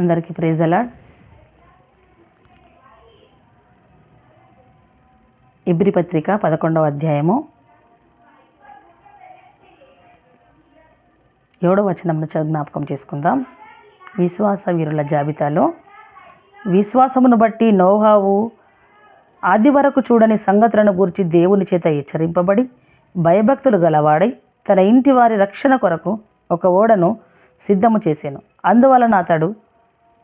అందరికీ ప్రేజ్ అలా. ఇబ్రి పత్రిక పదకొండవ అధ్యాయము. ఏడవ వచనంను జ్ఞాపకం చేసుకుందాం. విశ్వాస వీరుల జాబితాలో విశ్వాసమును బట్టి నోహావు ఆది వరకు చూడని సంగతులను గురించి దేవుని చేత హెచ్చరింపబడి భయభక్తులు గలవాడై తన ఇంటి వారి రక్షణ కొరకు ఒక ఓడను సిద్ధము చేశాను అందువలన అతడు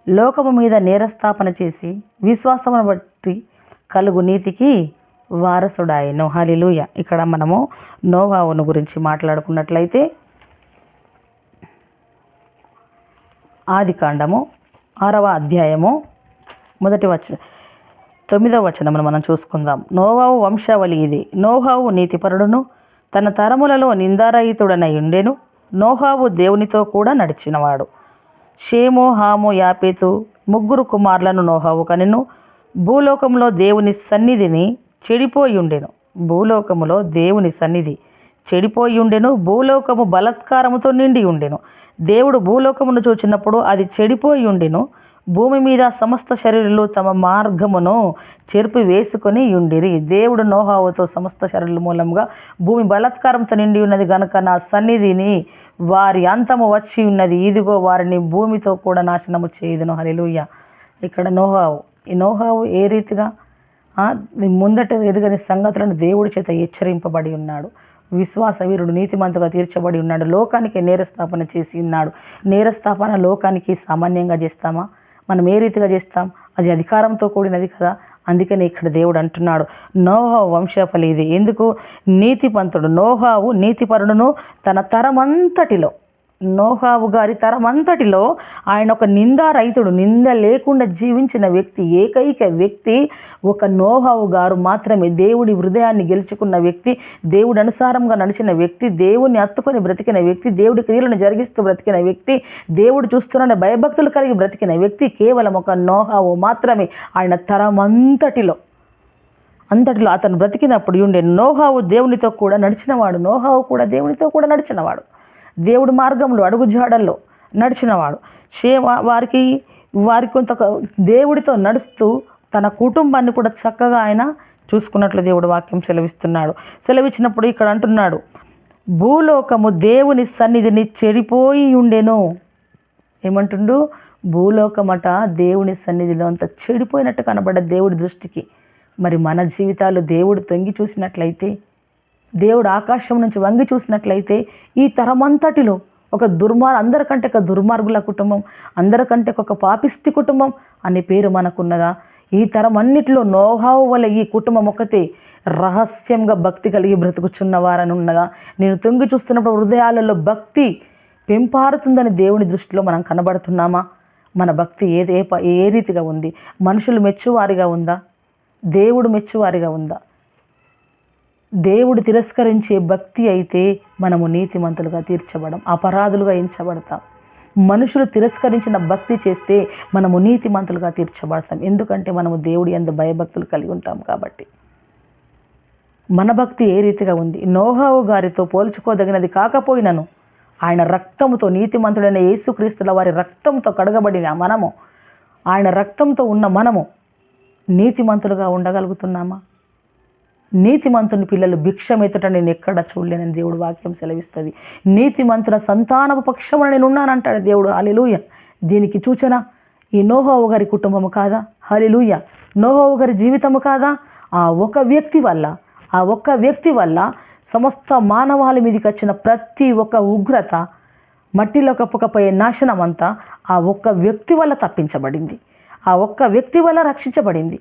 లోకము మీద నేరస్థాపన చేసి విశ్వాసమును బట్టి కలుగు నీతికి వారసుడాయను. హలిలుయ ఇక్కడ మనము నోవావును గురించి మాట్లాడుకున్నట్లయితే ఆది కాండము ఆరవ అధ్యాయము మొదటి వచ తొమ్మిదవ వచనమును మనం చూసుకుందాం. నోవావు వంశావళి ఇది. నోహావు నీతిపరుడును తన తరములలో నిందారహితుడనై ఉండెను. నోహావు దేవునితో కూడా నడిచినవాడు. షేము హాము యాపేతు ముగ్గురు కుమారులను నోహావు కనెను. భూలోకంలో దేవుని సన్నిధిని చెడిపోయి ఉండెను భూలోకములో దేవుని సన్నిధి చెడిపోయి ఉండెను భూలోకము బలత్కారముతో నిండి ఉండెను దేవుడు భూలోకమును చూచినప్పుడు అది చెడిపోయి ఉండెను భూమి మీద సమస్త శరీరులు తమ మార్గమును చెరుపు వేసుకొని ఉండిరి. దేవుడు నోహావుతో సమస్త శరీరుల మూలంగా భూమి బలత్కారంతో నిండి ఉన్నది గనుక నా సన్నిధిని వారి అంతము వచ్చి ఉన్నది. ఇదిగో వారిని భూమితో కూడా నాశనము చేయదును. హలిలుయ్య ఇక్కడ నోహావు. ఈ నోహావు ఏ రీతిగా? ముందట ఎదుగని సంగతులను దేవుడి చేత హెచ్చరింపబడి ఉన్నాడు. విశ్వాస వీరుడు నీతిమంతుగా తీర్చబడి ఉన్నాడు. లోకానికి నేరస్థాపన చేసి ఉన్నాడు. నేరస్థాపన లోకానికి సామాన్యంగా చేస్తామా? మనం ఏ రీతిగా చేస్తాం? అది అధికారంతో కూడినది కదా. అందుకని ఇక్కడ దేవుడు అంటున్నాడు నోహావు వంశఫలి ఇది. ఎందుకు? నీతిపంతుడు నోహావు నీతిపరుడును తన తరమంతటిలో నోహావు గారి తరమంతటిలో ఆయన ఒక నిందా రైతుడు నింద లేకుండా జీవించిన వ్యక్తి ఏకైక వ్యక్తి ఒక నోహావు గారు మాత్రమే. దేవుడి హృదయాన్ని గెలుచుకున్న వ్యక్తి దేవుడి అనుసారంగా నడిచిన వ్యక్తి దేవుని అత్తుకొని బ్రతికిన వ్యక్తి దేవుడి క్రియలను జరిగిస్తూ బ్రతికిన వ్యక్తి దేవుడు చూస్తున్న భయభక్తులు కలిగి బ్రతికిన వ్యక్తి కేవలం ఒక నోహావు మాత్రమే. ఆయన తరమంతటిలో అంతటిలో అతను బ్రతికినప్పుడు ఉండే నోహావు దేవునితో కూడా నడిచినవాడు నోహావు కూడా దేవునితో కూడా నడిచినవాడు. దేవుడి మార్గంలో అడుగు జాడల్లో నడిచినవాడు. షే వారికి వారి కొంత దేవుడితో నడుస్తూ తన కుటుంబాన్ని కూడా చక్కగా ఆయన చూసుకున్నట్లు దేవుడు వాక్యం సెలవిస్తున్నాడు. సెలవిచ్చినప్పుడు ఇక్కడ అంటున్నాడు భూలోకము దేవుని సన్నిధిని చెడిపోయి ఉండెను. ఏమంటుండు? భూలోకమట దేవుని సన్నిధిలో అంత చెడిపోయినట్టు కనబడ్డ దేవుడి దృష్టికి మరి మన జీవితాలు దేవుడు తొంగి చూసినట్లయితే దేవుడు ఆకాశం నుంచి వంగి చూసినట్లయితే ఈ తరమంతటిలో ఒక దుర్మార్ అందరికంటే ఒక దుర్మార్గుల కుటుంబం అందరికంటే ఒక పాపిస్తి కుటుంబం అనే పేరు మనకున్నదా? ఈ తరం అన్నిటిలో నోహావు వల్ల ఈ కుటుంబం ఒకతే రహస్యంగా భక్తి కలిగి బ్రతుకుచున్న వారని ఉన్నదా నేను తొంగి చూస్తున్నప్పుడు హృదయాలలో భక్తి పెంపారుతుందని దేవుని దృష్టిలో మనం కనబడుతున్నామా? మన భక్తి ఏది ఏ ఏ రీతిగా ఉంది? మనుషులు మెచ్చువారిగా ఉందా? దేవుడు మెచ్చువారిగా ఉందా? దేవుడు తిరస్కరించే భక్తి అయితే మనము నీతిమంతులుగా తీర్చబడం అపరాధులుగా ఎంచబడతాం. మనుషులు తిరస్కరించిన భక్తి చేస్తే మనము నీతిమంతులుగా తీర్చబడతాం. ఎందుకంటే మనము దేవుడి అందు భయభక్తులు కలిగి ఉంటాం కాబట్టి. మన భక్తి ఏ రీతిగా ఉంది? నోహావు గారితో పోల్చుకోదగినది కాకపోయినను ఆయన రక్తముతో నీతిమంతుడైన యేసుక్రీస్తుల వారి రక్తంతో కడగబడిన మనము ఆయన రక్తంతో ఉన్న మనము నీతిమంతులుగా ఉండగలుగుతున్నామా? నీతిమంతుని పిల్లలు భిక్షమెత్తుట నేను ఎక్కడ చూడలేనని దేవుడు వాక్యం సెలవిస్తుంది. నీతిమంతుల సంతానపు పక్షమున నేను ఉన్నానంటాడు దేవుడు. అలెలుయ దీనికి సూచన ఈ నోహోవు గారి కుటుంబము కాదా? హలిలుయ నోహోవు గారి జీవితము కాదా? ఆ ఒక వ్యక్తి వల్ల ఆ ఒక్క వ్యక్తి వల్ల సమస్త మానవాళి మీదకి వచ్చిన ప్రతి ఒక్క ఉగ్రత మట్టిలో కప్పుకపోయే నాశనం అంతా ఆ ఒక్క వ్యక్తి వల్ల తప్పించబడింది. ఆ ఒక్క వ్యక్తి వల్ల రక్షించబడింది.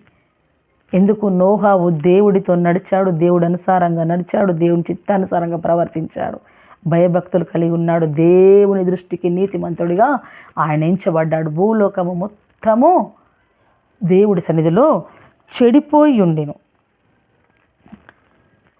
ఎందుకు నోహావు దేవుడితో నడిచాడు దేవుడు అనుసారంగా నడిచాడు దేవుని చిత్తానుసారంగా ప్రవర్తించాడు. భయభక్తులు కలిగి ఉన్నాడు. దేవుని దృష్టికి నీతిమంతుడిగా ఆయన ఎంచబడ్డాడు. భూలోకము మొత్తము దేవుడి సన్నిధిలో చెడిపోయి ఉండెను.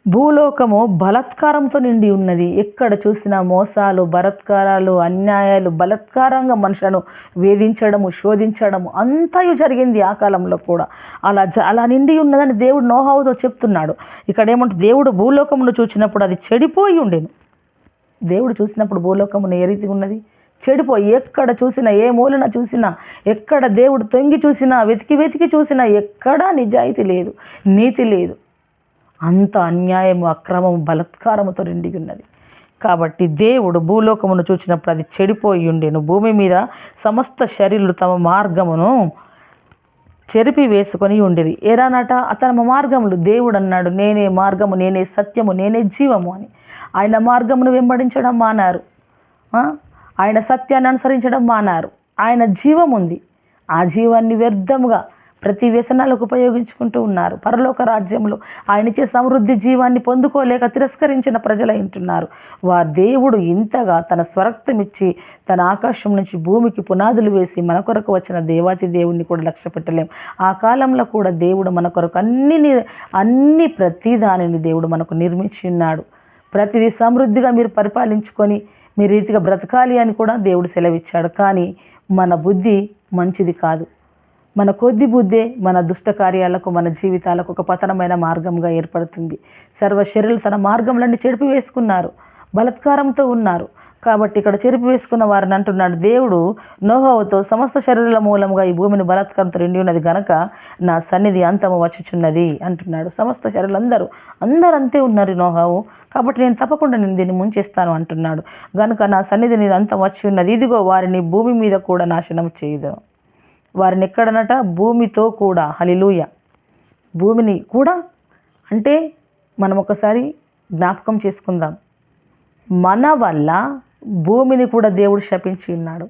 భూలోకము బలత్కారంతో నిండి ఉన్నది. ఎక్కడ చూసినా మోసాలు బలత్కారాలు అన్యాయాలు బలత్కారంగా మనుషులను వేధించడము శోధించడము అంతయు జరిగింది ఆ కాలంలో కూడా. అలా జ- అలా నిండి ఉన్నదని దేవుడు నోహావుతో చెప్తున్నాడు. ఇక్కడ ఏమంటే దేవుడు భూలోకమును చూసినప్పుడు అది చెడిపోయి ఉండేను. దేవుడు చూసినప్పుడు భూలోకమును ఏ రీతి ఉన్నది? చెడిపోయి ఎక్కడ చూసినా ఏ మూలన చూసినా ఎక్కడ దేవుడు తొంగి చూసినా వెతికి వెతికి చూసినా ఎక్కడా నిజాయితీ లేదు నీతి లేదు. అంత అన్యాయము అక్రమము బలత్కారముతో నిండి ఉన్నది. కాబట్టి దేవుడు భూలోకమును చూచినప్పుడు అది చెడిపోయి ఉండేను. భూమి మీద సమస్త శరీరులు తమ మార్గమును చెరిపి వేసుకొని ఉండేది. ఏరానట అతని మార్గములు. దేవుడు అన్నాడు నేనే మార్గము నేనే సత్యము నేనే జీవము అని. ఆయన మార్గమును వెంబడించడం మానారు. ఆయన సత్యాన్ని అనుసరించడం మానారు. ఆయన జీవం ఉంది ఆ జీవాన్ని వ్యర్థముగా ప్రతి వ్యసనాలకు ఉపయోగించుకుంటూ ఉన్నారు. పరలోక రాజ్యంలో ఆయన సమృద్ధి జీవాన్ని పొందుకోలేక తిరస్కరించిన ప్రజల ఉంటున్నారు వారు దేవుడు ఇంతగా తన స్వరక్తం ఇచ్చి తన ఆకాశం నుంచి భూమికి పునాదులు వేసి మన కొరకు వచ్చిన దేవాతి దేవుణ్ణి కూడా లక్ష్య పెట్టలేం. ఆ కాలంలో కూడా దేవుడు మన కొరకు అన్ని అన్ని ప్రతి దానిని దేవుడు మనకు నిర్మించి ఉన్నాడు. ప్రతిదీ సమృద్ధిగా మీరు పరిపాలించుకొని మీ రీతిగా బ్రతకాలి అని కూడా దేవుడు సెలవిచ్చాడు. కానీ మన బుద్ధి మంచిది కాదు. మన కొద్ది బుద్ధే మన దుష్ట కార్యాలకు మన జీవితాలకు ఒక పతనమైన మార్గంగా ఏర్పడుతుంది. సర్వశరులు తన మార్గంలన్నీ చెడిపి వేసుకున్నారు బలత్కారంతో ఉన్నారు. కాబట్టి ఇక్కడ చెరిపి వేసుకున్న వారిని అంటున్నాడు దేవుడు నోహవతో సమస్త శరీరుల మూలంగా ఈ భూమిని బలాత్కారంతో నిండి ఉన్నది గనక నా సన్నిధి అంతము వచ్చుచున్నది అంటున్నాడు. సమస్త శరీరులు అందరూ అందరూ అంతే ఉన్నారు నోహావు. కాబట్టి నేను తప్పకుండా నేను దీన్ని ముంచేస్తాను అంటున్నాడు. గనుక నా సన్నిధి నేను అంతం వచ్చి ఉన్నది ఇదిగో వారిని భూమి మీద కూడా నాశనం చేయదు వారిని ఎక్కడనట భూమితో కూడా. హలిలూయ భూమిని కూడా? అంటే మనం ఒకసారి జ్ఞాపకం చేసుకుందాం. మన వల్ల భూమిని కూడా దేవుడు శపించి ఉన్నాడు.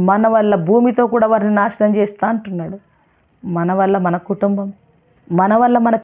మన వల్ల భూమితో కూడా వారిని నాశనం చేస్తా అంటున్నాడు. మన వల్ల మన కుటుంబం. మన వల్ల మన